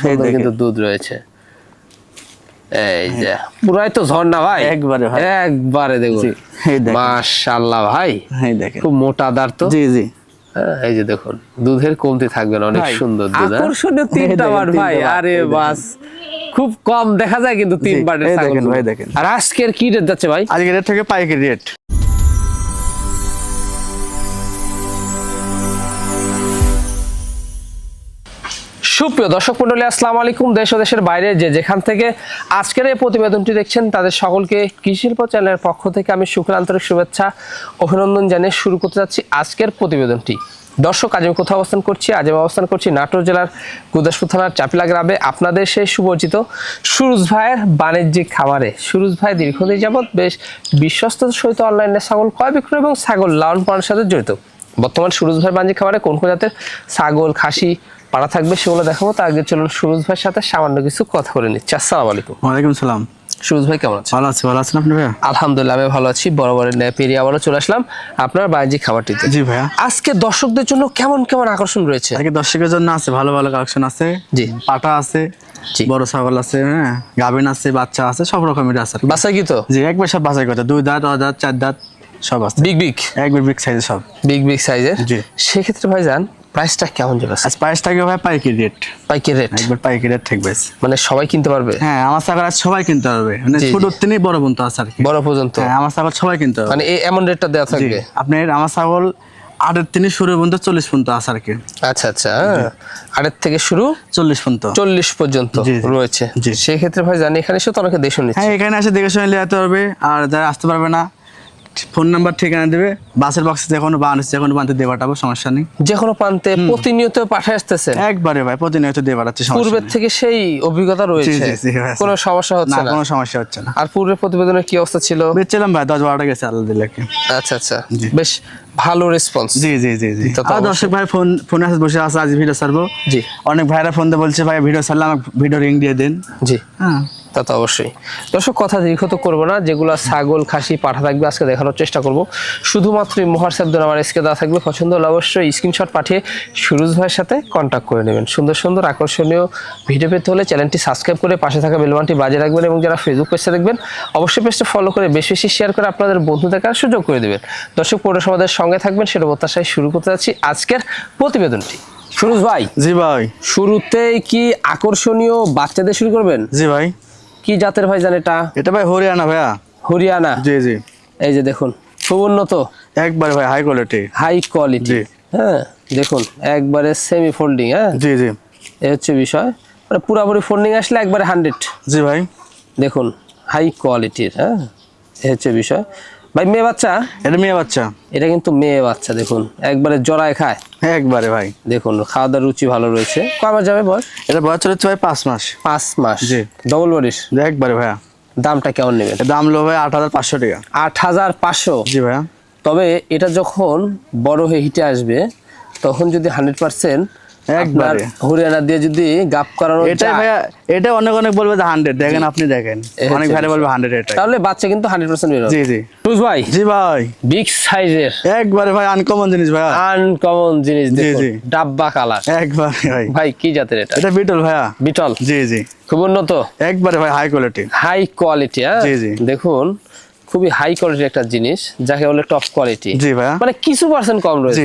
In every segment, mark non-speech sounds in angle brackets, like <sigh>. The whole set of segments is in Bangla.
সুন্দর কিন্তু দুধ রয়েছে। এই যে পুরাই তো ঝর্ণা ভাই। একবারে ভাই। একবারে দেখুন। মাশাআল্লাহ ভাই। এই দেখেন। খুব মোটা দাঁড় তো। জি জি। হ্যাঁ, এই যে দেখুন দুধের কমতি থাকবে না অনেক সুন্দর দুধ হ্যাঁ? আকর্ষণীয় তিনটা বার ভাই। আরে বাস খুব কম দেখা যায় কিন্তু তিন জি, বারের দেখেন ভাই, দেখেন। আর আজকের কি রেট যাচ্ছে ভাই? আজকে রেট থেকে পাইকারি রেট সুপ্রিয় দর্শক মন্ডলী, আসসালামু আলাইকুম। দেশ ও দেশের বাইরে যে যেখান থেকে আজকের এই প্রতিবেদনটি দেখছেন, তাদের সকলকে কৃষি শিল্প চ্যানেলের পক্ষ থেকে আমি শুক্র আন্তরিক শুভেচ্ছা, অভিনন্দন জানিয়ে শুরু করতে যাচ্ছি আজকের প্রতিবেদনটি। দর্শক, আজ আমি কোথাও অবস্থান করছি? আজ আমি অবস্থান করছি নাটোর জেলার গুদাসপুর থানার চাপিলা গ্রামে। আপনাদের সেই সুপরিচিত সুরুজ ভাইয়ের বাণিজ্যিক খামারে। সুরুজ ভাই দীর্ঘদিন যাবৎ বেশ বিশ্বস্ত সহিত অনলাইনে ছাগল ক্রয়, বিক্রয় এবং ছাগল লালন পালনের সাথে জড়িত। বর্তমান সুরুজ ভাই বাণিজ্যিক খামারে কোন কোন জাতের ছাগল, খাসি পাড়া থাকবে সেগুলো দেখাবো। তার আগে চলুন সুরজ ভাইয়ের সাথে সামান্য কিছু কথা বলে নিচ্ছি। আসসালাম আলাইকুম। ওয়ালাইকুম সালাম। সুরজ ভাই কেমন আছেন? ভালো আছে ভালো আছেন আপনি ভাইয়া? আলহামদুলিল্লাহ আমি ভালো আছি। বরাবরের ন্যায় পেরিয়ে আবারও চলে আসলাম আপনার বাণিজ্যিক খাবারটিতে জি ভাইয়া। আজকে দর্শকদের জন্য কেমন কেমন আকর্ষণ রয়েছে? আজকে দর্শকের জন্য আছে ভালো ভালো কালেকশন আছে। জি। পাটা আছে। বড় ছাগল আছে হ্যাঁ? গাভিন আছে বাচ্চা আছে সব রকমের আছে। বাসায় কি। তো? জি একবার সব বাছাই করতে। দুই দাঁত অ দাঁত চার দাঁত সব আছে। Big big? একবার বিগ সাইজের সব। বিগ বিগ সাইজের জি। সেক্ষেত্রে ভাই যান প্রাইসটা কেমন যাবে আজ প্রাইস থাকবে ভাই পাইকারি রেট পাইকারি রেট একবার পাইকারি রেট থাকবে মানে সবাই কিনতে পারবে? হ্যাঁ আমার ছাগল আজ সবাই কিনতে পারবে। মানে ছোট। তিনি বড় পর্যন্ত আছে আর কি। বড় পর্যন্ত? হ্যাঁ আমার ছাগল সবাই কিনতে পারবে। মানে এই এমন রেটটা দেওয়া থাকবে? আপনার আমার ছাগল আটের তিনি শুরু পর্যন্ত চল্লিশ পর্যন্ত আছে আর কি। আচ্ছা আচ্ছা হ্যাঁ। আটের থেকে শুরু চল্লিশ পর্যন্ত। চল্লিশ পর্যন্ত। রয়েছে। সেক্ষেত্রে ভাই জানি এখানে এসে তো অনেকে দেশ নিচ্ছে হ্যাঁ এখানে এসে দেখে শুনে যেতে পারবে আর যারা আসতে পারবে না ফোন নাম্বার ঠিকানা দেবে। বাসের বক্সে যে কোনো বান যে কোনো বানতে দিয়ে পাঠাবো সমস্যা নেই। যে কোনো প্রান্তে প্রতিনিয়ত পাঠায় আসতেছে। একবারে ভাই প্রতিনিয়ত দিয়ে পাঠাচ্ছি পূর্বের থেকে সেই অভিজ্ঞতা রয়েছে। কোনো সমস্যা হচ্ছে না কোনো সমস্যা হচ্ছে না। আর পূর্বের প্রতিবেদনের কি অবস্থা ছিল? বেচছিলাম ভাই দশ বারোটা গেছে আল্লাহ দিলে আচ্ছা আচ্ছা। বেশ ভালো রেসপন্স জি জি জি জি। আর দর্শক ভাই ফোন ফোনে আসে বসে আছে আজ ভিডিও ছাড়বো। জি। অনেক ভাইরা ফোন দিয়ে বলছে ভাই ভিডিও ছাড়লে আমাকে ভিডিও রিং দিয়ে দেন। জি। হ্যাঁ। তা তো অবশ্যই। দর্শক কথা দীর্ঘ তো করব না যেগুলো ছাগল খাসি পাঠা থাকবে আজকে দেখানোর চেষ্টা করব। শুধুমাত্র এই মহার শব্দ আমার এসকে দেওয়া থাকবে পছন্দ হলে অবশ্যই স্ক্রিনশট পাঠিয়ে সুরজ ভাইয়ের সাথে কন্ট্যাক্ট করে নেবেন। সুন্দর সুন্দর আকর্ষণীয় ভিডিও পেতে হলে চ্যানেলটি সাবস্ক্রাইব করে পাশে থাকা বেলবানটি বাজে রাখবেন এবং যারা ফেসবুক পেজটা দেখবেন অবশ্যই পেজটা ফলো করে বেশি বেশি শেয়ার করে আপনাদের বন্ধু দেখার সুযোগ করে দেবেন। দর্শক পৌরসভাদের সঙ্গে থাকবেন সেটা প্রত্যাশায় শুরু করতে যাচ্ছি আজকের প্রতিবেদনটি। সুরজ ভাই জি ভাই। শুরুতেই কি আকর্ষণীয় বাচ্চাদের শুরু করবেন? জি ভাই। কি জাতের ভাই জান এটা? এটা ভাই হরিয়ানা ভাইয়া। হরিয়ানা? জি জি। এই যে দেখুন খুব উন্নত একবারে ভাই হাই কোয়ালিটি হাই কোয়ালিটি জি। হ্যাঁ দেখুন একবারে সেমি ফোল্ডিং হ্যাঁ? জি জি। এই হচ্ছে বিষয়। মানে পুরাপুরি ফোল্ডিং আসলে একবারে হান্ড্রেড জি ভাই। দেখুন হাই কোয়ালিটির হ্যাঁ? এই হচ্ছে বিষয়। ভাই মেয়ে বাচ্চা? এটা মেয়ে বাচ্চা। এটা কিন্তু মেয়ে বাচ্চা দেখুন একবারে জড়ায় খায়। একবারে ভাই। দেখুন খাওয়া দাওয়ার রুচি ভালো রয়েছে। কবার যাবে বয়স? এটা বয়স হচ্ছে ভাই পাঁচ মাস। পাঁচ মাস। জি। ডবল বডিস একবারে ভাইয়া। দামটা কেমন নেবে এটা দাম লো ভাই আট হাজার পাঁচশো টাকা। আট হাজার পাঁচশো? জি ভাইয়া। তবে এটা যখন বড় হয়ে হিটে আসবে তখন যদি হান্ড্রেড পার্সেন্ট একবারে। হরিয়ানা দিয়ে যদি গাপ করানো এটা ভাইয়া এটা অনেক অনেক বলবে যে হান্ড্রেড দেখেন আপনি দেখেন। অনেক ভাইরা বলবে হান্ড্রেড এটা তাহলে বাচ্চা কিন্তু হান্ড্রেড পার্সেন্ট বেরোবে জি জি। টুস ভাই? জি ভাই। বিগ সাইজের একবারে ভাই আনকমন জিনিস ভাইয়া। আনকমন জিনিস দেখুন জি। ডাব্বা কালার একবারে ভাই। ভাই কি জাতের এটা? এটা বিটল ভাইয়া। বিটল? জি জি। খুব উন্নত? একবারে ভাই হাই কোয়ালিটি হাই কোয়ালিটি হ্যাঁ? জি, জি। দেখুন খুবই হাই কোয়ালিটির একটা জিনিস যাকে বলে টপ কোয়ালিটি জি ভাইয়া। মানে কিছু পার্সেন্ট কম রয়েছে।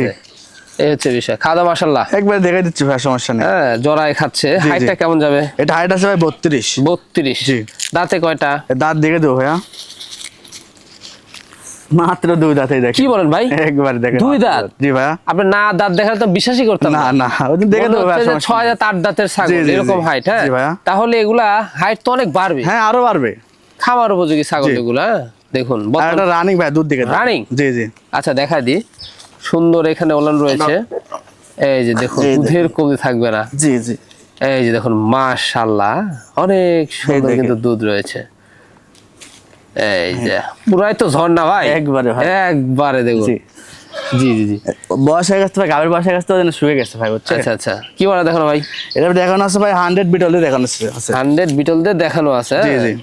এই হচ্ছে বিষয়। খাওয়া দাওয়া মাসাল্লাহ একবারে দেখাই দিচ্ছি ভাই সমস্যা নেই। হ্যাঁ জড়ায় খাচ্ছে। হাইটটা কেমন যাবে? এটা হাইট আছে ভাই বত্রিশ। বত্রিশ। জি। দাঁতে কয়টা? দাঁত দেখে দেবো ভাইয়া। মাত্র দুই দেখে কি বলেন ভাই? একবারে দেখে দুই দাঁত? জি ভাইয়া। আপনি না দাঁত দেখালে তো বিশ্বাসই করতাম না। না ওদিন দেখে সমস্যা ছয়। হাজার আট দাঁতের ছাগল এরকম হাইট হ্যাঁ। তাহলে এগুলা হাইট তো অনেক বাড়বে। হ্যাঁ আরও বাড়বে। খামার উপযোগী ছাগল এগুলা হ্যাঁ? দেখুন রানিং ভাই দুধ দেখে দেবো। Running? জি জি। আচ্ছা দেখা দি সুন্দর এখানে ওলান রয়েছে। এই যে দেখুন দুধের কমতি থাকবে না। জি জি। এই যে দেখুন মাশাল্লাহ অনেক সুন্দর কিন্তু দুধ রয়েছে। এই যে পুরাই তো ঝর্ণা ভাই। একবারে। একবারে দেখুন। জি। জি জি বয়স হয়ে গেছে ভাই গাভীর বয়স হয়ে গেছে তো শুয়ে গেছে ভাই বুঝছে আচ্ছা আচ্ছা। কি বলা দেখানো ভাই? এটা দেখানো আছে ভাই হান্ড্রেড বিটলে দেখানো আছে। হান্ড্রেড বিটলদের দেখানো আছে। জি? জি।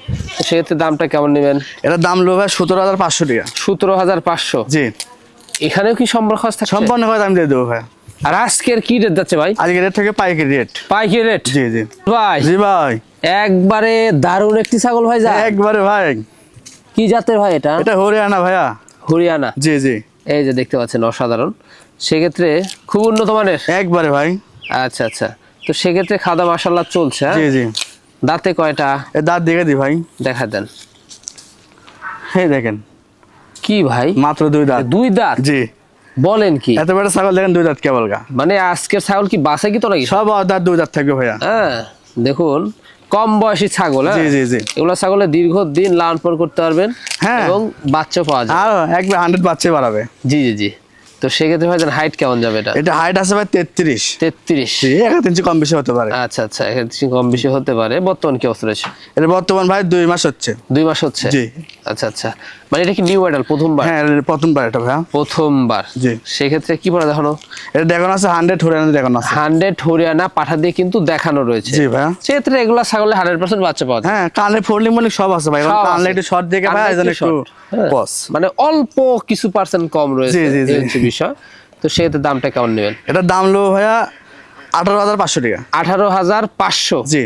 সেক্ষেত্রে দামটা কেমন নেবেন? এটার দাম লো ভাই সতেরো হাজার পাঁচশো টাকা। সতেরো হাজার পাঁচশো। জি। এখানেও কি সম্পর্ক সম্পন্ন হয় আমি দিয়ে দেবো ভাই। আর আজকের কি রেট যাচ্ছে ভাই? আজকে রেট থেকে পাইকারি রেট পাইকারি রেট জি জি। ভাই। জি ভাই। একবারে দারুণ একটি ছাগল ভাই যা। একবারে ভাই। কি জাতের ভাই এটা? এটা হরিয়ানা ভাইয়া। হরিয়ানা। জি জি। এই যে দেখতে পাচ্ছেন অসাধারণ। সেক্ষেত্রে খুব উন্নত মানের? একবারে ভাই। আচ্ছা আচ্ছা। তো সেক্ষেত্রে খাদা মাসাল্লাহ চলছে হ্যাঁ? জি জি। দাঁতে কয়টা? এ দাঁত দেখে দি ভাই। দেখা দেন। এই দেখেন। কি ভাই? মাত্র দুই দাঁত। দুই দাঁত? জি। বলেন কি? এত বড় ছাগল দেখেন দুই দাঁত কেবল গা মানে আজকের ছাগল কি বাসে কি তো নাকি? সব দাঁত দুই দাঁত থাকবে ভাইয়া। হ্যাঁ দেখুন কম বয়সী ছাগল হ্যাঁ? জি জি জি। এগুলো ছাগলের দীর্ঘদিন লালন পালন করতে পারবেন হ্যাঁ। এবং বাচ্চা পাওয়া যায় আর একবার হান্ড্রেড বাচ্চা বাড়াবে। জি জি জি। তো সেক্ষেত্রে ভাই হাইট কেমন যাবে এটা? এটা হাইট আছে ভাই তেত্রিশ। তেত্রিশ। এক ইঞ্চি কম বেশি হতে পারে। আচ্ছা আচ্ছা এখানে কিছু কম বেশি হতে পারে। বর্তমান কি অবস্থা রয়েছে? এটা বর্তমান ভাই দুই মাস হচ্ছে। দুই মাস হচ্ছে? জি। আচ্ছা আচ্ছা। মানে এটা কি নিউ অ্যাডাল প্রথমবার? হ্যাঁ প্রথমবার এটা ভাইয়া। প্রথমবার। জি। সেক্ষেত্রে কি পড়া দেখানো? এটা দেখানো আছে হান্ড্রেড হরিয়ানা দেখানো আছে। হান্ড্রেড হরিয়ানা পাঠা দিয়ে কিন্তু দেখানো রয়েছে। জি ভাইয়া। সেক্ষেত্রে এগুলা ছাগলে হান্ড্রেড পার্সেন্ট বাচ্চা পাওয়া যায়। হ্যাঁ কানে ফোরলি মানে সব আছে ভাই। কানলে একটু শর্ট দেখে ভাই একটু হ্যাঁ। মানে অল্প কিছু পার্সেন্ট কম রয়েছে জি, জি, জি। বিষয় তো সেহেতু দামটা কেমন নেবেন? এটার দাম লো ভাইয়া আঠারো হাজার পাঁচশো টাকা। আঠারো হাজার পাঁচশো? জি।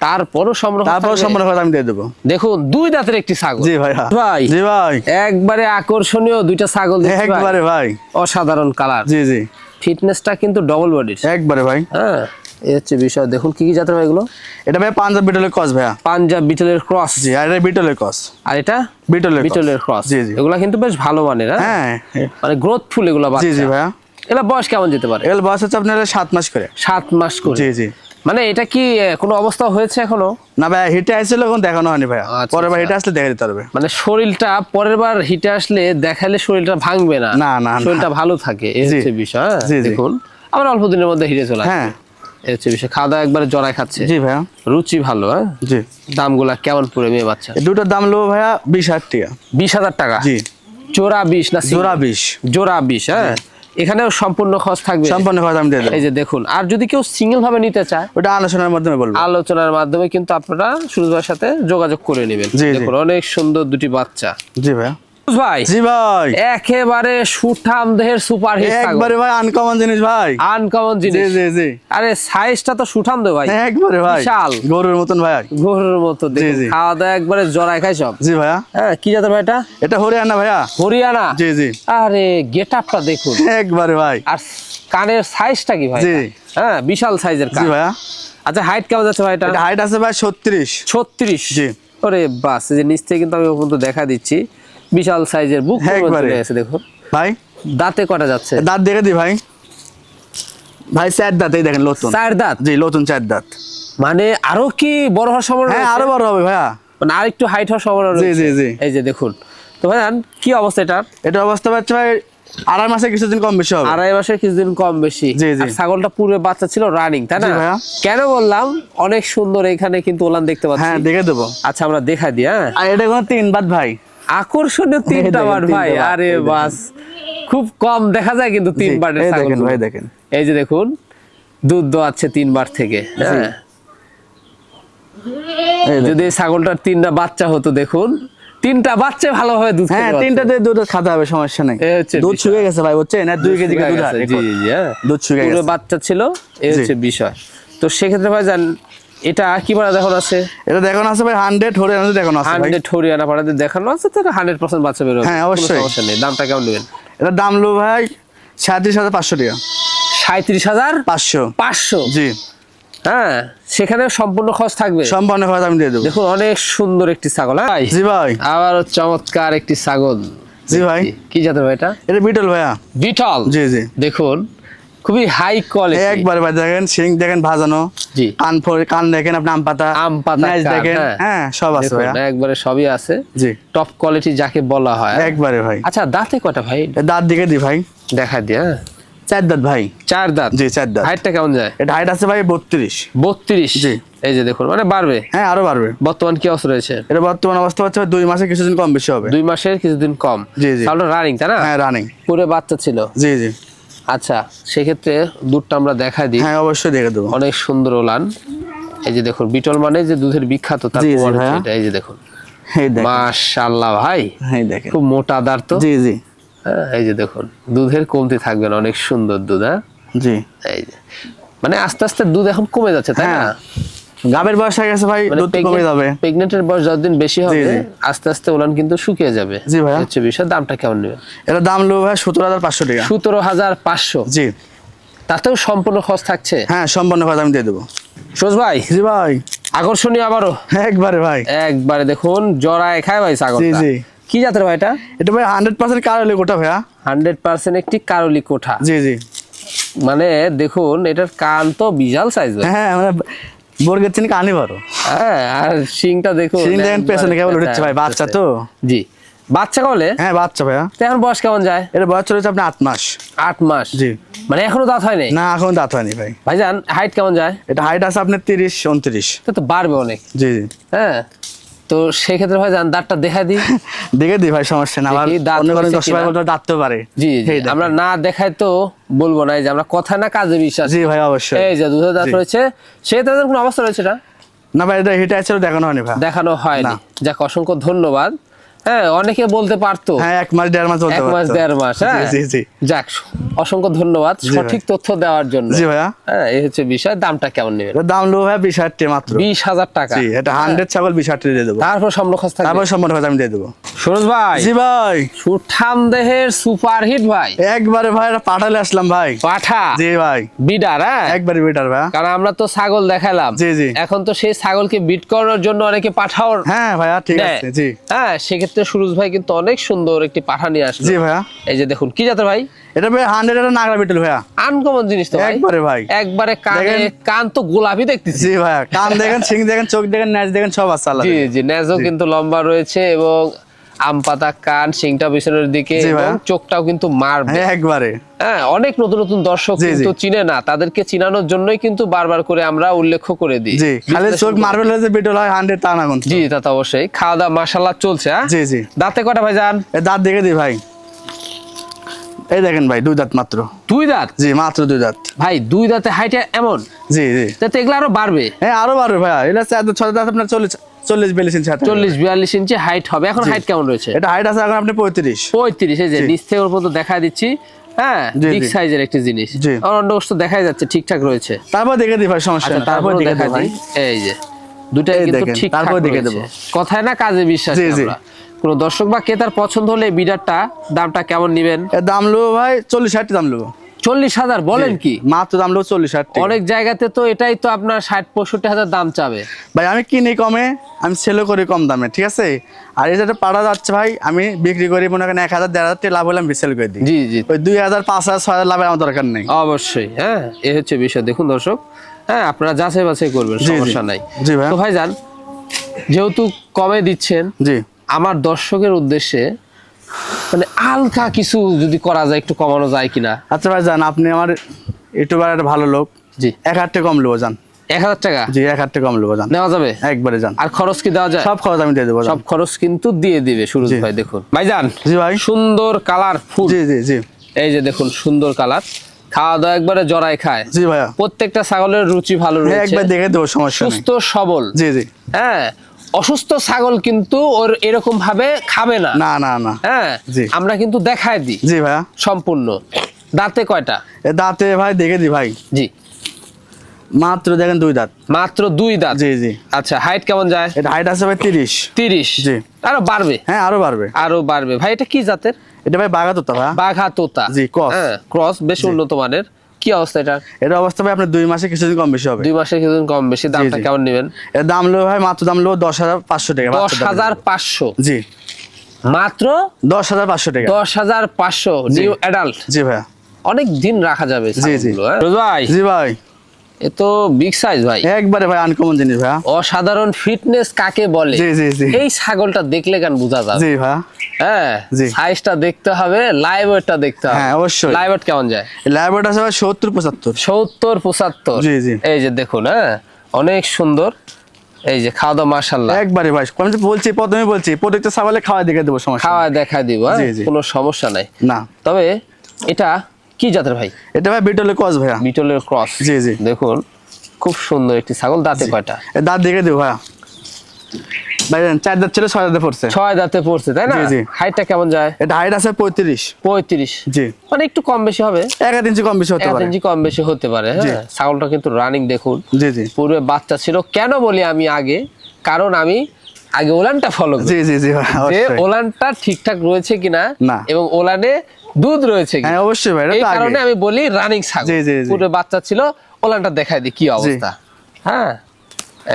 তারপরও সংগ্রহ তারপরও সম্রহ আমি দিয়ে দেবো। দেখুন দুই দাঁতের একটি ছাগল। জি ভাই ভাই জি ভাই। একবারে আকর্ষণীয় দুইটা ছাগল একবারে ভাই। অসাধারণ কালার। জি জি। ফিটনেসটা কিন্তু ডবল বডির একবারে ভাই। হ্যাঁ। এই হচ্ছে বিষয়। দেখুন কি কি জাতের ভাই এগুলো? এটা ভাই পাঞ্জাব বিটলের ভাইয়া। পাঞ্জাব বিটলের ক্রস জি আর এটা বিটলের কস আর এটা? বিটলের বিটলের ক্রস জি জি। এগুলা কিন্তু বেশ ভালো মানের হ্যাঁ? হ্যাঁ মানে গ্রোথফুল এগুলো জি জি ভাইয়া। এগুলা বয়স কেমন যেতে পারে? এল বয়স হচ্ছে আপনার সাত মাস করে। সাত মাস করে। জি জি। মানে এটা কি কোনো অবস্থা হয়েছে এখনও? না ভাই হিটে আসছিল এখন দেখানো হয়নি ভাইয়া। আচ্ছা, পরের বার আচ্ছা। হিটে আসলে দেখা দিতে পারবে। মানে শরীরটা পরের বার হিটে আসলে দেখালে শরীরটা ভাঙবে না। না, না। শরীরটা ভালো থাকে এই হচ্ছে বিষয় হ্যাঁ? দেখুন আবার অল্প দিনের মধ্যে হিটে চলে আসবে। এই হচ্ছে বিষয়। খাওয়া দাওয়া একবারে জড়াই খাচ্ছে। জি ভাইয়া। রুচি ভালো হ্যাঁ? জি। দামগুলা কেমন পড়ে মেয়ে বাচ্চা দুটোর দাম লো ভাইয়া বিশ হাজার টাকা। বিশ হাজার টাকা? জি। জোড়া বিশ না জোড়া বিশ। জোড়া বিশ হ্যাঁ? এখানেও সম্পূর্ণ খরচ থাকবে। সম্পূর্ণ আমি এই যে দেখুন আর যদি কেউ সিঙ্গেল ভাবে নিতে চায় ওটা আলোচনার মাধ্যমে বলব। আলোচনার মাধ্যমে কিন্তু আপনারা সুরজ ভাইয়ের সাথে যোগাযোগ করে নেবেন। দেখুন অনেক সুন্দর দুটি বাচ্চা। জি ভাইয়া। ভাই। জি ভাই। একেবারে সুঠাম দেহের সুপার হিট একবারে ভাই আনকমন জিনিস ভাই। আনকমন জিনিস। জি জি। আরে সাইজটা তো সুঠাম দে ভাই। একবারে ভাই। বিশাল। গরুর মতন ভাই। গরুর মতো দেখুন, খাওয়া দাওয়া একবারে জড়াই খাই সব। জি ভাইয়া। হ্যাঁ কি জাতের ভাই এটা? এটা হরিয়ানা ভাইয়া। হরিয়ানা? জি জি। আরে গেট আপটা দেখুন। <laughs> একবারে ভাই। আর কানের সাইজটা কি ভাই? জি। হ্যাঁ বিশাল সাইজের জি কান। ভাইয়া। আচ্ছা হাইট কেমন যাচ্ছে ভাই এটা? হাইট আছে ভাই ছত্রিশ। ছত্রিশ? জি। ওরে বাস যে নিচ থেকে কিন্তু আমি পর্যন্ত দেখা দিচ্ছি। বিশাল সাইজের বুক। আছে দেখুন। ভাই? দাঁতে কটা যাচ্ছে? দাঁত দেখে দি ভাই। ভাই চার দাঁত এই দেখেন নতুন চার দাঁত? জি নতুন চার দাঁত। মানে আরও কি বড় হওয়ার সম্ভাবনা হ্যাঁ আরও বড় হবে ভাইয়া। মানে আর একটু হাইট হওয়ার সম্ভাবনা জি, জি, জি। এই যে দেখুন। তো ভাই কি অবস্থা এটা এটা অবস্থা পাচ্ছে ভাই আড়াই মাসে কিছুদিন কম বেশি হবে। আড়াই মাসে কিছুদিন কম বেশি। জি, জি। ছাগলটা পুরো বাচ্চা ছিল রানিং তাই না? কেন বললাম? অনেক সুন্দর এখানে কিন্তু ওলান দেখতে পাচ্ছি। হ্যাঁ দেখে দেবো। আচ্ছা আমরা দেখা দিই হ্যাঁ? আর এটা কোনো তিন বাদ ভাই। আকর্ষণীয় তিনটা বার ভাই। আরে বাস খুব কম দেখা যায় কিন্তু তিন বারের দেখেন ভাই দেখেন। এই যে দেখুন দুধ দোয়াচ্ছে তিনবার থেকে। হ্যাঁ। যদি ছাগলটার তিনটা বাচ্চা হতো দেখুন তিনটা বাচ্চা ভালোভাবে দুধ হ্যাঁ খেতে দিয়ে দুধ খাতে হবে সমস্যা নেই। দুধ। শুকিয়ে গেছে ভাই হচ্ছে না দুই কেজি দুধ জি জি হ্যাঁ। দুধ শুকিয়ে পুরো গেছে। বাচ্চা ছিল এই হচ্ছে বিষয়। তো সেক্ষেত্রে ভাই জান এটা কি পাড়া দেখানো আছে? এটা দেখানো আছে ভাই হান্ড্রেড হরিয়ানা দেখানো আছে হান্ড্রেড হরিয়ানা পাড়াতে দেখানো আছে তো হান্ড্রেড পার্সেন্ট বাচ্চা বেরোবে। হ্যাঁ, অবশ্যই। সমস্যা নেই দামটা কেমন নেবেন? এটা দাম লো ভাই সাঁত্রিশ হাজার পাঁচশো টাকা। সাঁত্রিশ হাজার? পাঁচশো। পাঁচশো? জি। হ্যাঁ সেখানে সম্পূর্ণ খরচ থাকবে। সম্পন্ন খরচ আমি দিয়ে দেবো। দেখুন অনেক সুন্দর একটি ছাগল হ্যাঁ? জি ভাই। আবারও চমৎকার একটি ছাগল। জি ভাই। কি জাতের ভাই এটা? এটা বিটল ভাইয়া। বিটল? জি জি। দেখুন খুবই হাই কোয়ালিটি একবার ভাই দেখেন সিং দেখেন ভাজানো। জি। কান ফোর কান দেখেন আপনি আম পাতা আম পাতা নাইস দেখেন। হ্যাঁ। হ্যাঁ সব আছে ভাইয়া। একবারে সবই আছে। জি। টপ কোয়ালিটি যাকে বলা হয়। একবারে ভাই। আচ্ছা দাঁতে কটা ভাই? দাঁত দিকে দি ভাই। দেখা দিয়ে হ্যাঁ। চার দাঁত ভাই। চার দাঁত? জি চার দাঁত। হাইটটা কেমন যায়? এটা হাইট আছে ভাই বত্রিশ। বত্রিশ? জি। এই যে দেখুন মানে বাড়বে? হ্যাঁ আরও বাড়বে। বর্তমান কি অবস্থা রয়েছে? এটা বর্তমান অবস্থা হচ্ছে দুই মাসে কিছুদিন কম বেশি হবে। দুই মাসের কিছুদিন কম। জি, জি। তাহলে রানিং তাই না? হ্যাঁ রানিং পুরো বাচ্চা ছিল। জি জি। আচ্ছা সেক্ষেত্রে দুধটা আমরা দেখা দিই। হ্যাঁ অবশ্যই দেখে দেবো। অনেক সুন্দর ওলান। এই যে দেখুন বিটল মানে যে দুধের বিখ্যাত তার। এটা। এই যে দেখুন। মাশাআল্লাহ ভাই। দেখেন। খুব মোটা দার তো। জি জি। হ্যাঁ এই যে দেখুন দুধের কমতি থাকবে না অনেক সুন্দর দুধ হ্যাঁ? জি। এই যে। মানে আস্তে আস্তে দুধ এখন কমে যাচ্ছে তাই না? হ্যাঁ। গাবের বয়স হয়ে গেছে ভাই দুধ কমে যাবে। প্রেগনেন্টের বয়স যতদিন বেশি হবে আস্তে আস্তে ওলান কিন্তু শুকিয়ে যাবে। জি ভাইয়া। হচ্ছে বিষয় দামটা কেমন নেবেন? এটা দাম লো ভাই সতেরো হাজার পাঁচশো টাকা। সতেরো হাজার পাঁচশো। জি। তাতেও সম্পূর্ণ খরচ থাকছে? হ্যাঁ সম্পূর্ণ কথা আমি দিয়ে দেবো। সোজ ভাই? জি ভাই। আকর্ষণীয় আবারও। একবারে ভাই। একবারে দেখুন জরায় খায় ভাই ছাগলটা। জি, জি। কি জাতের ভাই এটা? এটা ভাই হান্ড্রেড পার্সেন্ট কার হলে গোটা ভাইয়া। হান্ড্রেড পার্সেন্ট একটি কারলি কোঠা। জি জি। মানে দেখুন এটার কান তো বিশাল সাইজ হ্যাঁ মানে বর্গের চিনি কানে বড় হ্যাঁ আর শিংটা দেখো শিং দেখেন পেছনে কেবল উঠেছে ভাই বাচ্চা তো। জি। বাচ্চা কলে? হ্যাঁ বাচ্চা ভাইয়া। তো এখন বয়স কেমন যায়? এটা বয়স চলেছে আপনার আট মাস। আট মাস? জি। মানে এখনও দাঁত হয়নি? না এখনও দাঁত হয়নি ভাই। ভাইজান হাইট কেমন যায়? এটা হাইট আছে আপনার তিরিশ উনত্রিশ। তো তো বাড়বে অনেক। জি জি। হ্যাঁ। তো সেক্ষেত্রে ভাই যান দাঁতটা দেখা দিই। <laughs> দেখে দিই ভাই সমস্যা না আবার দাঁত অন্য কোনো দশ ভাই। বলতে দাঁততেও পারে। জি জি আমরা না দেখাই তো বলব না এই যে আমরা কথা না কাজে বিশ্বাস। জি ভাই অবশ্যই। এই যে দুধের দাঁত রয়েছে সেই তাদের কোনো অবস্থা রয়েছে না না ভাই এটা হিটে দেখানো হয়নি ভাই। দেখানো হয়নি। যাক অসংখ্য ধন্যবাদ। হ্যাঁ অনেকে বলতে পারতো। হ্যাঁ এক মাস দেড় মাস এক মাস দেড় মাস হ্যাঁ? জি জি। যাক অসংখ্য ধন্যবাদ সঠিক তথ্য দেওয়ার জন্য। জি ভাইয়া। হ্যাঁ এই হচ্ছে বিষয় দামটা কেমন নেবেন? দাম লো ভাই বিশ হাজার টাকা মাত্র। বিশ হাজার টাকা। জি এটা হান্ড্রেড ছাগল বিশ হাজার টাকা দিয়ে দেবো। তারপর সম্মুখ থাকবে। তারপর সম্পূর্ণ আমি দিয়ে দেবো। সুরজ ভাই। জি ভাই। সুঠাম দেহের সুপারহিট ভাই। একবারে ভাই এটা পাঠালে আসলাম ভাই। পাঠা। জি ভাই। বিডার হ্যাঁ? একবারে বেটার ভাই কারণ আমরা তো ছাগল দেখালাম। জি, জি। এখন তো সেই ছাগলকে বিট করানোর জন্য অনেকে পাঠাও হ্যাঁ ভাইয়া ঠিক আছে জি। হ্যাঁ সেক্ষেত্রে সুরজ ভাই কিন্তু অনেক সুন্দর একটি পাঠা নিয়ে আসলো। জি ভাইয়া। এই যে দেখুন কি জাতের ভাই? এটা ভাই হান্ড্রেড এটা নাগরা বিটেল ভাইয়া। আনকমন জিনিস তো ভাই। একবারে ভাই। একবারে কানে কান তো গোলাপি দেখতেছি। জি ভাইয়া কান দেখেন সিং দেখেন চোখ দেখেন ন্যাচ দেখেন সব আছে জি জি নেজও কিন্তু লম্বা রয়েছে এবং আম পাতা কান শিংটা পিছনের দিকে চোখটাও কিন্তু মারবে। হ্যাঁ একবারে। হ্যাঁ অনেক নতুন নতুন দর্শক। কিন্তু চিনে না। তাদেরকে চিনানোর জন্যই কিন্তু বারবার করে আমরা উল্লেখ করে দিই। জি খালি চোখ করে। মার্বেল হয়েছে বিটল হয় জি তা তো অবশ্যই। খাওয়া দাওয়া মাসাল্লাহ চলছে হ্যাঁ? জি জি। দাঁতে কটা ভাই যান? দাঁত দেখে দিই ভাই। এই দেখেন ভাই দুই দাঁত মাত্র। দুই দাঁত? জি মাত্র দুই দাঁত। ভাই দুই দাঁতে হাইটে এমন? জি জি। তাতে এগুলো আরও বাড়বে। হ্যাঁ আরও বাড়বে ভাইয়া। এটা ছয় দাঁত আপনার চল্লিশ চল্লিশ বিয়াল্লিশ ইঞ্চি চল্লিশ বিয়াল্লিশ ইঞ্চি হাইট হবে। এখন হাইট কেমন রয়েছে? এটা হাইট আছে এখন আপনি পঁয়ত্রিশ। পঁয়ত্রিশ এই যে নিচ থেকে পর্যন্ত দেখা দিচ্ছি হ্যাঁ? বিগ সাইজের একটি জিনিস। যাচ্ছে ঠিকঠাক রয়েছে। তারপর দেখে দিই ভাই সমস্যা আচ্ছা নেই। তারপর তারপর দেখা দিই। এই যে দুটাই কিন্তু তারপর দেখে। দেবো। কথায় না কাজে বিশ্বাস। আমরা। কোন দর্শক বা ক্রেতার পছন্দ হলে বিডারটা দামটা কেমন নিবেন? দাম নেব ভাই চল্লিশ ষাট দাম নেব চল্লিশ হাজার বলেন কি? মাত্র দাম নেব চল্লিশ টাকা। অনেক জায়গাতে তো এটাই তো আপনার ষাট পঁয়ষট্টি হাজার দাম চাবে। ভাই আমি কিনি কমে আমি সেলও করি কম দামে ঠিক আছে? আর এই যেটা পাড়া যাচ্ছে ভাই আমি বিক্রি করি মনে করেন এক হাজার দেড় হাজার লাভ হলে আমি সেল করে দিই। জি জি। ওই দুই হাজার পাঁচ হাজার ছয় হাজার লাভের আমার দরকার নেই। অবশ্যই হ্যাঁ? এ হচ্ছে বিষয়। দেখুন দর্শক হ্যাঁ আপনারা যাচাই বাছাই করবেন। সমস্যা নাই। জি ভাই। তো ভাই যান যেহেতু কমে দিচ্ছেন জি। আমার দর্শকের উদ্দেশ্যে মানে হালকা কিছু যদি করা যায় একটু কমানো যায় কিনা? আচ্ছা ভাই যান আপনি আমার ইউটিউবার একটা ভালো লোক। জি। এক হাজার টাকা কম নেব যান এক হাজার টাকা? জি এক হাজার টাকা কম নেব যান নেওয়া যাবে? একবারে যান আর খরচ কি দেওয়া যায়? সব খরচ আমি দিয়ে দেবো সব খরচ কিন্তু দিয়ে দিবে সুরজ জি। ভাই দেখুন। ভাইজান জি ভাই। সুন্দর কালার ফুল। জি জি জি। এই যে দেখুন সুন্দর কালার। খাওয়া দাওয়া একবারে জড়াই খায়। জি ভাইয়া। প্রত্যেকটা ছাগলের রুচি ভালো হ্যাঁ, রয়েছে। একবার দেখে দেবো সমস্যা নেই। সুস্থ সবল। জি জি। হ্যাঁ অসুস্থ ছাগল কিন্তু ওর এরকম ভাবে খাবে না। না না না। হ্যাঁ। আমরা কিন্তু দেখায় দিই। জি ভাইয়া। সম্পূর্ণ। দাঁতে কয়টা? এ দাঁতে ভাই দেখে দি ভাই। জি। মাত্র দেখেন দুই দাঁত। মাত্র দুই দাঁত? জি জি। আচ্ছা হাইট কেমন যায়? এটা হাইট আছে ভাই তিরিশ। তিরিশ? জি। আরও বাড়বে? হ্যাঁ আরও বাড়বে। আরও বাড়বে। ভাই এটা কি জাতের? এটা ভাই বাঘা তো ভাইয়া। বাঘা তোতা জি, ক্রস হ্যাঁ ক্রস বেশ উন্নত মানের। কি অবস্থা এটা এটা অবস্থা ভাই আপনার দুই মাসে কিছুদিন কম বেশি হবে। দুই মাসে কিছুদিন কম বেশি দামটা কেমন নেবেন? এর দাম লো ভাই মাত্র দাম লো দশ হাজার পাঁচশো টাকা দশ। হাজার পাঁচশো? জি। মাত্র? দশ হাজার পাঁচশো টাকা। দশ হাজার পাঁচশো জি। নিউ অ্যাডাল্ট জি ভাই অনেক দিন রাখা যাবে জি, জি। হ্যাঁ? ভাই। জি ভাই। এ তো বিগ সাইজ ভাই। একবারে ভাই আনকমন জিনিস ভাইয়া। অসাধারণ ফিটনেস কাকে বলে? জি, জি, জি। এই ছাগলটা দেখলে কেন বোঝা যাবে জি ভাইয়া। হ্যাঁ। সাইজটা দেখতে হবে লাইভ ওয়েটটা দেখতে হবে। হ্যাঁ, অবশ্যই। লাইভ ওয়েট কেমন যায়? ল্যাবরেট আছে ভাই সত্তর পঁচাত্তর। সত্তর পঁচাত্তর। জি, জি। এই যে দেখুন হ্যাঁ অনেক সুন্দর। এই যে খাওয়া দাওয়া মার্শাল্লাহ একবারে ভাই আমি তো বলছি প্রথমে বলছি প্রত্যেকটা সাবালে খাওয়া দেখে দেবো সমস্যা। খাওয়া দেখা দিব হ্যাঁ? কোনো সমস্যা নাই। না। তবে এটা কি জাতের ভাই? এটা ভাই বিটলে কস ভাইয়া। বিটলের ক্রস। জি, জি। দেখুন খুব সুন্দর একটি ছাগল দাঁতে কয়টা? দাঁত দেখে দেবো ভাইয়া। ভাই চার দাঁত ছিল ছয় দাঁতে পড়ছে। ছয় দাঁতে পড়ছে তাই না? জি। হাইটটা কেমন যায়? এটা হাইট আছে পঁয়ত্রিশ। পঁয়ত্রিশ। জি। মানে একটু কম বেশি হবে। এক আধ ইঞ্চি কম বেশি হতে এক পারে। ইঞ্চি কম বেশি হতে পারে হ্যাঁ? ছাগলটা কিন্তু রানিং দেখুন। জি জি। পূর্বে বাচ্চা ছিল কেন বলি আমি আগে? কারণ আমি আগে ওলানটা ফলো করি। জি জি জি। ওলানটা ঠিকঠাক রয়েছে কিনা এবং ওলানে দুধ রয়েছে হ্যাঁ অবশ্যই ভাই এটা এই কারণে আমি বলি রানিং ছাগল। পুরো বাচ্চা ছিল ওলানটা দেখাই দিই কি অবস্থা। হ্যাঁ?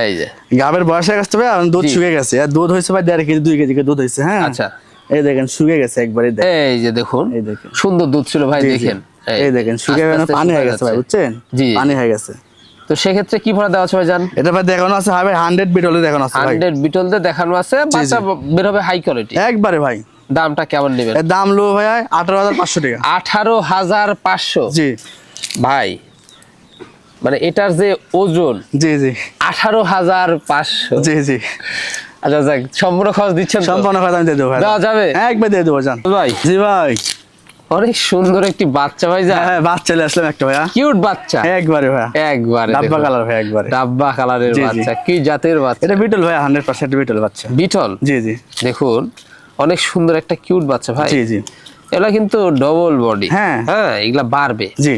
এই যে। গাবের বয়স হয়ে গেছে ভাই দুধ জি। শুকিয়ে গেছে। আর দুধ হয়েছে ভাই দেড় কেজি দুই কেজি দুধ হয়েছে হ্যাঁ? আচ্ছা। এই দেখেন শুকিয়ে গেছে একবারে এই যে দেখুন এই দেখেন। সুন্দর দুধ ছিল ভাই দেখেন। এই দেখেন শুকিয়ে গেছে পানি হয়ে গেছে ভাই বুঝছেন? জি। পানি হয়ে গেছে। তো সেক্ষেত্রে কি ভরা দেওয়া আছে ভাই জান এটা ভাই দেখানো আছে ভাই হান্ড্রেড বিটলে দেখানো আছে ভাই। হান্ড্রেড বিটলতে দেখানো আছে বাচ্চা বের হবে হাই কোয়ালিটি একবারে ভাই। দামটা কেমন নেবেন? দাম লো ভাই আঠারো হাজার পাঁচশো টাকা। আঠারো হাজার পাঁচশো? জি। ভাই মানে এটার যে ওজন জি জি। আঠারো হাজার পাঁচশো। জি জি। আচ্ছা যাক সম্পূর্ণ খরচ দিচ্ছেন সম্পূর্ণ কথা আমি দিয়ে দেবো ভাই দেওয়া যাবে? একবার দিয়ে দেবো জান। ভাই। জি ভাই। অনেক সুন্দর একটি বাচ্চা ভাই যা। হ্যাঁ বাচ্চা চলে আসলাম একটা ভাইয়া। কিউট বাচ্চা। একবারে ভাইয়া। একবারে ডাব্বা কালার ভাই একবারে। ডাব্বা কালারের। বাচ্চা কি জাতের বাচ্চা? এটা বিটল ভাই হান্ড্রেড পার্সেন্ট বিটল বাচ্চা। বিটল? জি জি। দেখুন। অনেক সুন্দর একটা কিউট বাচ্চা ভাই। জি জি। এগুলা কিন্তু ডবল বডি হ্যাঁ। হ্যাঁ এগুলা বাড়বে। জি।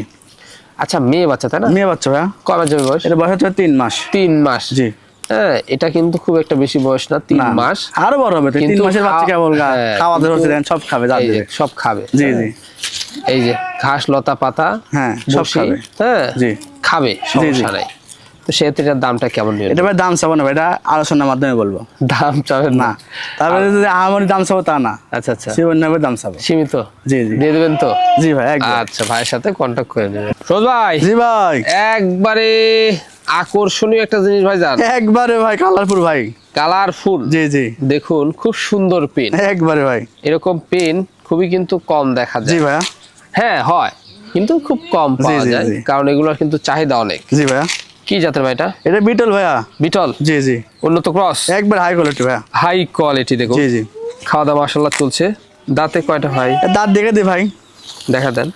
আচ্ছা মেয়ে বাচ্চা তাই না? মেয়ে বাচ্চা ভাইয়া। কবে যাবে বয়স? এটা বয়স হচ্ছে তিন মাস। তিন মাস। জি। হ্যাঁ এটা কিন্তু খুব একটা বেশি বয়স না তিন মাস। আরও বড় হবে তিন মাসের বাচ্চা কেবল হ্যাঁ, খাওয়া দাওয়া দেন সব খাবে সব খাবে। জি। জি। এই যে ঘাস লতা পাতা হ্যাঁ, সব খাবে। হ্যাঁ জি। খাবে সমস্যা নাই। তো সেক্ষেত্রে এটার দামটা কেমন নেবেন এটা ভাই দাম চাবো না ভাই এটা আলোচনার মাধ্যমে বলব। দাম চাবেন না? তারপরে যদি আমার দাম চাবো তা না। আচ্ছা আচ্ছা। সে অন্য ভাবে দাম চাবো। সীমিত? জি জি। দিয়ে দেবেন তো? জি ভাই আচ্ছা ভাইয়ের সাথে কন্ট্যাক্ট করে নেবেন। সোজ ভাই জি ভাই। একবারে আকর্ষণীয় একটা জিনিস ভাই জান। একবারে ভাই কালারপুর ভাই। কালারফুল। জি জি। দেখুন খুব সুন্দর পেন। একবারে ভাই। এরকম পেন খুবই কিন্তু কম দেখা জি যায় ভাইয়া। হ্যাঁ হয়। কিন্তু খুব কম পাওয়া জি, যায়। জি। কারণ এগুলোর কিন্তু চাহিদা অনেক। জি ভাইয়া। কি জাতের ভাই এটা? এটা বিটল ভাইয়া। বিটল? জি জি। উন্নত ক্রস একবার হাই কোয়ালিটি ভাইয়া। হাই কোয়ালিটি দেখো। জি জি। খাওয়া দাওয়া মাসাল্লাহ চলছে। দাঁতে কয়টা ভাই? দাঁত দেখে দে ভাই। দেখা দেন।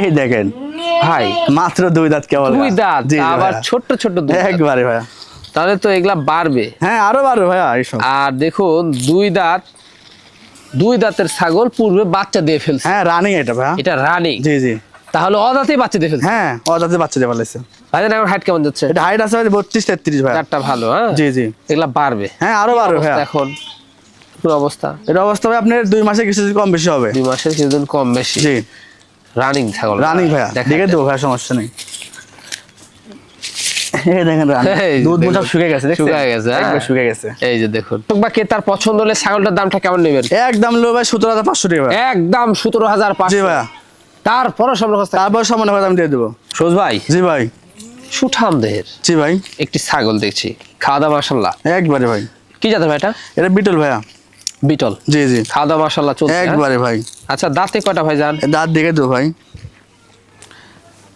এই দেখেন। ভাই। মাত্র দুই দাঁত কেবল দুই দাঁত আবার। ছোট্ট ছোট্ট দুই। একবারে ভাইয়া। তাহলে তো এগুলা বাড়বে। হ্যাঁ আরও বাড়বে ভাইয়া এইসব আর দেখুন দুই দাঁত দুই দাঁতের ছাগল পূর্বে বাচ্চা দিয়ে ফেলছে। হ্যাঁ রানিং এটা ভাইয়া। এটা রানিং জি জি। তাহলে অদাঁতে বাচ্চা দিয়ে হ্যাঁ দাঁতে বাচ্চা দিয়ে পালাইছে ভাইজান এখন হাইট কেমন যাচ্ছে? এটা হাইট আছে ভাই বত্রিশ তেত্রিশ ভাইয়া চারটা ভালো হ্যাঁ? জি জি। এগুলা বাড়বে। হ্যাঁ আরও ভাইয়া। এখন। পুরো অবস্থা। এটা অবস্থা ভাই আপনার দুই মাসে কিছু কম বেশি হবে। দুই কিছুদিন কম বেশি। জি। রানিং ছাগল রানিং ভাইয়া। দেখে। দেবো ভাইয়া সমস্যা নেই। <laughs> দেখেন দুধ শুকিয়ে গেছে? গেছে, হ্যাঁ। একবার শুকিয়ে গেছে। এই যে দেখুন। বা কে তার পছন্দ হলে ছাগলটার দামটা কেমন নেবেন? একদম লো ভাই সতেরো হাজার পাঁচশো টাকা। একদম সতেরো হাজার পাঁচশো। ভাইয়া। তারপরও সামনে কথা তারপর সামান্য কথা আমি দিয়ে দেবো। সোজ ভাই? জি ভাই। সুঠাম দেহের জি ভাই। একটি ছাগল দেখছি। খাওয়া দাওয়া মাসাল্লাহ একবারে ভাই। কি জাতের ভাই এটা? বিটল ভাইয়া। বিটল? জি জি। খাওয়া দাওয়া মাসাল্লাহ চলছে হ্যাঁ? একবারে ভাই। আচ্ছা দাঁতে কয়টা ভাই যান দাঁত দেখে দেবো ভাই।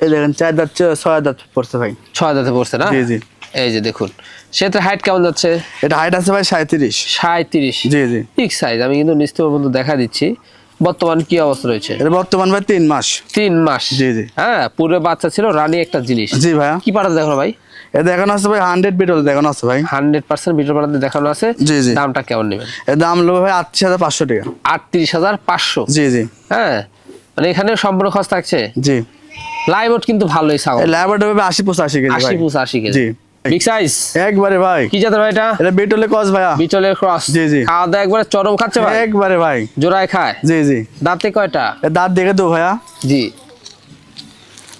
এই দেখেন চার দাঁত ছয় দাঁত পড়ছে ভাই। ছয় দাঁতে পড়ছে না? জি জি। এই যে দেখুন সেটা হাইট কেমন যাচ্ছে? এটা হাইট আছে ভাই সাঁত্রিশ সাঁত্রিশ জি জি। ঠিক সাইজ আমি কিন্তু পর্যন্ত দেখা দিচ্ছি। বর্তমান কি অবস্থা রয়েছে? বর্তমান ভাই তিন মাস। তিন মাস। জি, জি। হ্যাঁ পূর্বে বাচ্চা ছিল রানী একটা জিনিস। জি ভাইয়া কি পাঠাতে দেখো ভাই? এটা দেখানো আছে ভাই হান্ড্রেড বিটল দেখানো আছে ভাই। হান্ড্রেড পার্সেন্ট পাঠাতে দেখানো আছে। জি, জি। দামটা কেমন নেবেন? এর দাম লো ভাই আটত্রিশ হাজার পাঁচশো টাকা। আটত্রিশ হাজার পাঁচশো? জি জি। হ্যাঁ মানে এখানে সম্পূর্ণ খরচ থাকছে? জি। লাইভট কিন্তু ভালোই ছাগল। হবে আশি পঁচাশি কেজি আশি ভাই। পুষ আশি কেজি। জি। বিগ সাইজ একবারে ভাই। কি জাতের ভাই এটা? এটা বিটলে ক্রস ভাইয়া। বিটলে ক্রস জি, জি। খাওয়া দাওয়া একবারে চরম খাচ্ছে ভাই। একবারে ভাই। জোড়ায় খায়। জি জি। দাঁতে কয়টা? দাঁত দেখে দো ভাইয়া। জি।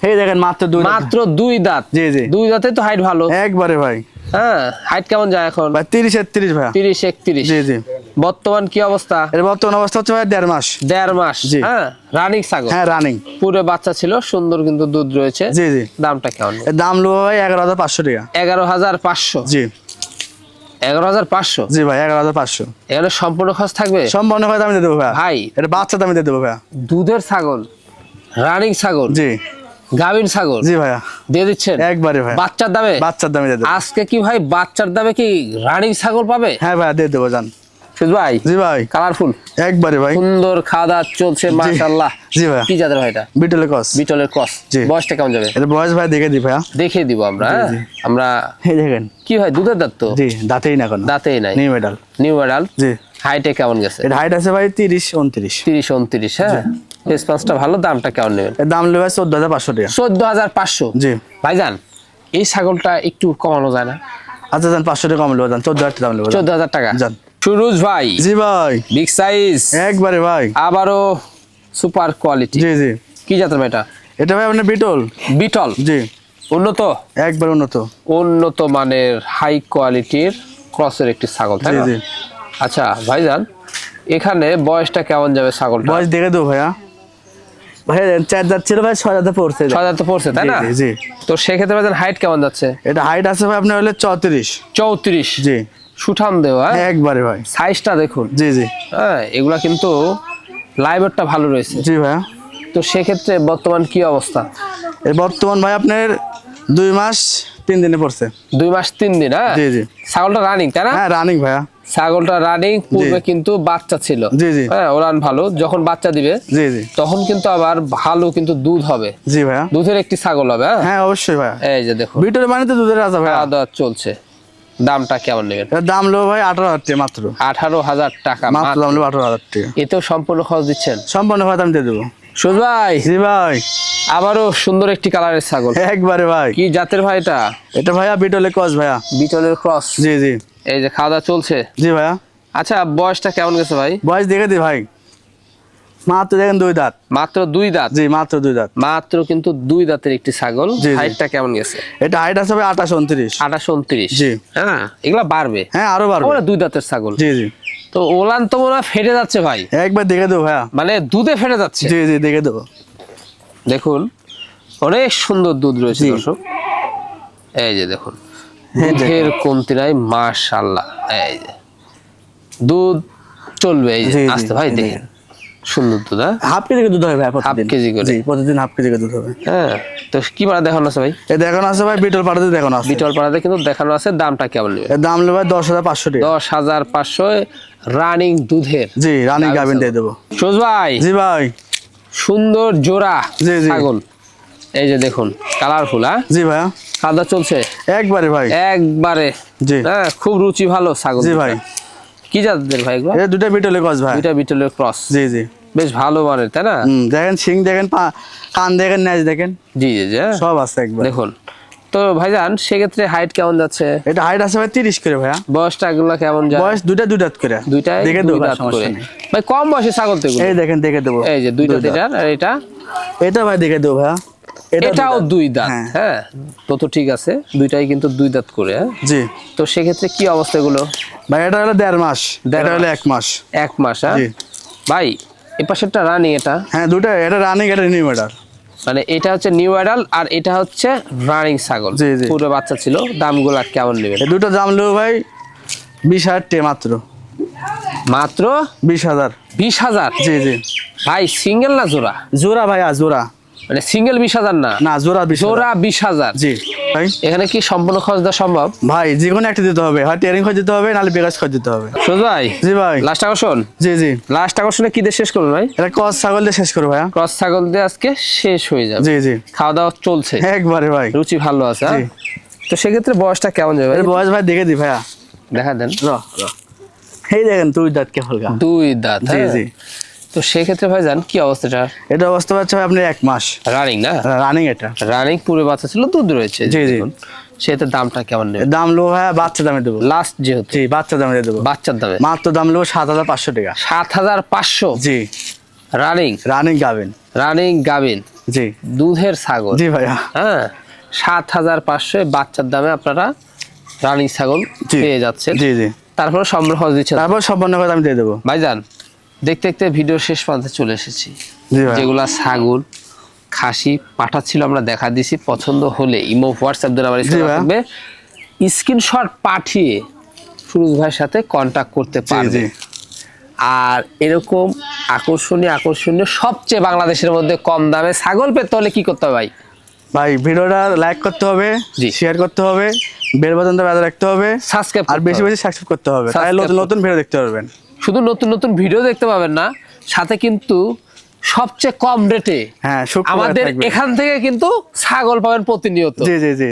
এই দেখেন মাত্র দুই। মাত্র দুই দাঁত। জি, জি। দুই দাঁতে তো হাইট ভালো। একবারে ভাই। হ্যাঁ হাইট কেমন যায় এখন? ভাই তিরিশ একত্রিশ ভাইয়া। তিরিশ একত্রিশ। জি জি। বর্তমান কি অবস্থা? এর বর্তমান অবস্থা হচ্ছে ভাই দেড় মাস। দেড় মাস জি। হ্যাঁ? রানিং ছাগল। হ্যাঁ রানিং পুরো বাচ্চা ছিল সুন্দর কিন্তু দুধ রয়েছে। জি জি। দামটা কেমন? দাম লো ভাই এগারো হাজার পাঁচশো টাকা। এগারো হাজার পাঁচশো? জি। এগারো হাজার পাঁচশো? জি ভাই এগারো হাজার পাঁচশো। এখানে সম্পূর্ণ খরচ থাকবে? সম্পূর্ণ ভাই দামে দিয়ে দেবো ভাইয়া। ভাই। এটা বাচ্চা দামে দিয়ে দেবো ভাইয়া। দুধের ছাগল রানিং ছাগল। জি। গাভীর ছাগল? জি ভাইয়া। দিয়ে দিচ্ছেন? একবারে ভাই বাচ্চার দামে? বাচ্চার দামে দিয়ে দেবো। আজকে কি ভাই বাচ্চার দামে কি রানিং ছাগল পাবে? হ্যাঁ ভাইয়া দিয়ে দেবো জান ভাই জি ভাই। কালারফুল? একবারে ভাই। সুন্দর খাওয়া চলছে মাশাআল্লাহ। জি ভাই কি জাতের ভাই এটা? বিটলে কস বিটলের ক্রস। জি। বয়সটা কেমন যাবে? এটা বয়স ভাই দেখে দি ভাইয়া। দেখে দিব আমরা হ্যাঁ? আমরা এই দেখেন। কি হয় দুধের দাঁত তো? জি দাঁতেই না কোনো। দাঁতেই নাই। নিউ মেডাল নিউ মডেল জি। হাইটে কেমন গেছে? হাইট আছে ভাই তিরিশ উনত্রিশ। তিরিশ উনত্রিশ হ্যাঁ? রেসপন্সটা ভালো দামটা কেমন নেবেন? এর দাম নেবে চোদ্দ হাজার পাঁচশো টাকা। চোদ্দ হাজার পাঁচশো? জি। ভাইজান এই ছাগলটা একটু কমানো যায় না? আচ্ছা যান পাঁচশো টাকা কম নেব যান চোদ্দ হাজার টাকা দাম নেব চোদ্দ হাজার টাকা? যান। সুরুজ ভাই জি ভাই। বিগ সাইজ একবারে ভাই। আবারও সুপার কোয়ালিটি জি জি। কি জাতের ভাই এটা? এটা ভাই আপনার বিটল। বিটল? জি। উন্নত? একবার উন্নত। উন্নত মানের হাই কোয়ালিটির ক্রসের একটি ছাগল তাই জি না? জি। আচ্ছা ভাইজান এখানে বয়সটা কেমন যাবে ছাগলটা বয়স দেখে দেবো ভাইয়া। ভাই চার ছিল ভাই ছয় দাঁতে পড়ছে। ছয় হাজার তো পড়ছে তাই না? জি, তো সেক্ষেত্রে হাইট কেমন যাচ্ছে? এটা হাইট আছে ভাই আপনার হলে চৌত্রিশ। চৌত্রিশ? জি। সুঠাম দেওয়া একবারে ভাই। সাইজটা দেখুন। জি জি। হ্যাঁ এগুলা কিন্তু লাইভেরটা ভালো রয়েছে। জি তো সেক্ষেত্রে বর্তমান কি অবস্থা? বর্তমান ভাই আপনার দুই মাস তিন দিনে পড়ছে। দুই মাস তিন দিন হ্যাঁ? জি জি। ছাগলটা রানিং তাই না? হ্যাঁ রানিং ভাইয়া। ছাগলটা রানিং পূর্বে কিন্তু বাচ্চা ছিল। হ্যাঁ ওরান ভালো। যখন বাচ্চা দিবে তখন কিন্তু আবার ভালো কিন্তু দুধ হবে। জি ভাইয়া। দুধের একটি ছাগল হবে হ্যাঁ? হ্যাঁ অবশ্যই ভাইয়া। এই যে দেখুন বিটল মানে তো দুধের রাজা ভাইয়া। দাওয়া চলছে। দামটা কেমন নেবেন? দাম লো ভাই আঠারো হাজার টাকা মাত্র। আঠারো হাজার টাকা মাত্র। দাম আঠারো হাজার টাকা। এতেও সম্পূর্ণ খরচ দিচ্ছেন? সম্পূর্ণ ভাই আমি দিয়ে দেবো। সুজ ভাই। জি ভাই। আবারও সুন্দর একটি কালারের ছাগল। একবারে ভাই। কি জাতের ভাই এটা? এটা ভাইয়া বিটলের কস ভাইয়া। বিটলের ক্রস। জি জি। এই যে খাওয়া দাওয়া চলছে? জি ভাইয়া। আচ্ছা বয়সটা কেমন গেছে ভাই? বয়স দেখে দি ভাই। মাত্র দেখেন দুই দাঁত। মাত্র দুই দাঁত? জি মাত্র দুই দাঁত। মাত্র কিন্তু দুই দাঁতের একটি ছাগল। হাইটটা কেমন গেছে? এটা হাইট আছে ভাই আঠাশ উনত্রিশ। আঠাশ উনত্রিশ। জি। হ্যাঁ? এগুলা বাড়বে? হ্যাঁ আরও বাড়বে। দুই দাঁতের ছাগল। জি জি। তো ওলান তো মনে ফেটে যাচ্ছে ভাই। একবার দেখে দেবো ভাইয়া। মানে দুধে ফেটে যাচ্ছে। জি জি দেখে দেবো। দেখুন অনেক সুন্দর দুধ রয়েছে। দর্শক। এই যে দেখুন। <laughs> দুধের কমতি নাই মাশাল্লাহ এই দুধ চলবে এই আস্তে ভাই দেখেন। সুন্দর দুধ হ্যাঁ? হাফ কেজি করে দুধ হবে ভাই প্রতিদিন। কেজি করে? প্রতিদিন হাফ কেজি দুধ হবে। হ্যাঁ তো কি মারা দেখানো আছে ভাই? এ দেখানো আছে ভাই বিটল পাড়াতে দেখানো আছে। বিটল পাড়াতে কিন্তু দেখানো আছে দামটা কেমন নেবে? এর দাম নেবে দশ হাজার পাঁচশো টাকা। দশ হাজার পাঁচশো রানিং দুধের। জি রানিং গাভিন দিয়ে দেবো। সোজ ভাই জি ভাই। সুন্দর জোড়া জি, জি। ছাগল। এই যে দেখুন কালারফুল হ্যাঁ? জি ভাইয়া। খাওয়া চলছে? একবারে ভাই। একবারে। জি। হ্যাঁ খুব রুচি ভালো ছাগল জি ভাই। কি জাতের ভাই এগুলো? এটা দুটা বিটলে ক্রস ভাই। দুইটা বিটলের ক্রস জি জি। বেশ ভালো মানের তাই না? দেখেন সিং দেখেন কান দেখেন ন্যাজ দেখেন। জি জি জি হ্যাঁ। সব আছে একবার। দেখুন। তো ভাইজান সেক্ষেত্রে হাইট কেমন যাচ্ছে? এটা হাইট আছে ভাই তিরিশ করে ভাইয়া। বয়সটা এগুলো কেমন যায়? বয়স দুটা দুই দাঁত করে। দুইটাই দেখে দেবো ভাই, সমস্যা নেই। ভাই কম বয়সে ছাগল তো এগুলো। এই দেখেন দেখে দেবো। এই যে দুইটা দুই দাঁত। এটার আর এটা? এটা ভাই দেখে দেবো ভাইয়া। এটাও দুই দাঁত হ্যাঁ। হ্যাঁ? তো তো ঠিক আছে দুইটাই কিন্তু দুই দাঁত করে হ্যাঁ? জি। তো সেক্ষেত্রে কি অবস্থা এগুলো? ভাই এটা হলো দেড় মাস। এটা হলো এক মাস। এক মাস হ্যাঁ? জি। ভাই এ পাশেরটা রানি এটা? হ্যাঁ দুটা এটা রানিং এটা নিউ মেডাল মানে এটা হচ্ছে নিউ অ্যাডাল আর এটা হচ্ছে রানিং ছাগল। জি, জি। পুরো বাচ্চা ছিল দামগুলা কেমন নেবেন? এই দুটো দাম নেব ভাই বিশ হাজার টে মাত্র। মাত্র? বিশ হাজার। বিশ হাজার? জি জি। ভাই সিঙ্গেল না জোড়া? জোড়া ভাইয়া জোড়া। মানে সিঙ্গেল বিশ হাজার না? না জোড়া বিশ জোড়া বিশ হাজার। জি। ভাই? এখানে কি সম্পূর্ণ খরচ দেওয়া সম্ভব? ভাই যে কোনো একটা দিতে হবে। হয় টেরিং খরচ দিতে হবে নাহলে খরচ দিতে হবে। ভাই জি ভাই। লাস্ট আকর্ষণ? জি জি। লাস্ট আকর্ষণে কি দিয়ে শেষ ভাই? এটা কস ছাগল দিয়ে শেষ করো ভাইয়া। ক্রস ছাগল দিয়ে আজকে শেষ হয়ে যাবে। জি জি। খাওয়া দাওয়া চলছে। একবারে ভাই। রুচি ভালো আছে হ্যাঁ? তো সেক্ষেত্রে বয়সটা কেমন যাবে বয়স ভাই দেখে দি ভাইয়া। দেখা দেন। র এই দেখেন তুই দাঁত কে দুই দাঁত জি হ্যাঁ? জি। তো সেক্ষেত্রে ভাই জান কি অবস্থাটা এটা অবস্থা পাচ্ছে ভাই আপনার এক মাস। রানিং না? রানিং এটা। রানিং পুরো বাচ্চা ছিল দুধ রয়েছে জি, জি। সেটার দামটা কেমন নেবে? দাম লো ভাইয়া বাচ্চা দামে দেবো। লাস্ট যেহেতু। জি বাচ্চা দামে দেবো। বাচ্চার দামে? মাত্র দাম নেব সাত হাজার পাঁচশো টাকা। সাত হাজার পাঁচশো? জি। রানিং রানিং গাবেন রানিং গাবিন জি। দুধের ছাগল? জি ভাইয়া। হ্যাঁ সাত হাজার পাঁচশো বাচ্চার দামে আপনারা রানিং ছাগল। পেয়ে যাচ্ছেন। জি জি। তারপরে সম্পূর্ণ খরচ দিচ্ছেন। তারপর সম্পন্ন করে আমি দিয়ে দেবো। ভাইজান দেখতে দেখতে ভিডিও শেষ প্রান্তে চলে এসেছি। যেগুলা ছাগল খাসি পাঠা ছিল আমরা দেখা দিছি পছন্দ হলে। ইমো হোয়াটসঅ্যাপ দ্বারা আমার স্ক্রিনশট পাঠিয়ে সুরজ ভাইয়ের সাথে কন্টাক্ট করতে পারবে। আর এরকম আকর্ষণীয় আকর্ষণীয় সবচেয়ে বাংলাদেশের মধ্যে কম দামে ছাগল পেতে হলে কি করতে হবে ভাই? ভাই ভিডিওটা লাইক করতে হবে। শেয়ার করতে হবে বেল বাটনটা বাজায় রাখতে হবে সাবস্ক্রাইব আর বেশি বেশি সাবস্ক্রাইব করতে হবে। তাহলে নতুন নতুন ভিডিও দেখতে পারবেন। শুধু নতুন নতুন ভিডিও দেখতে পাবেন না সাথে কিন্তু সবচেয়ে কম রেটে হ্যাঁ আমাদের এখান থেকে কিন্তু ছাগল পাবেন প্রতিনিয়ত। জি জি জি।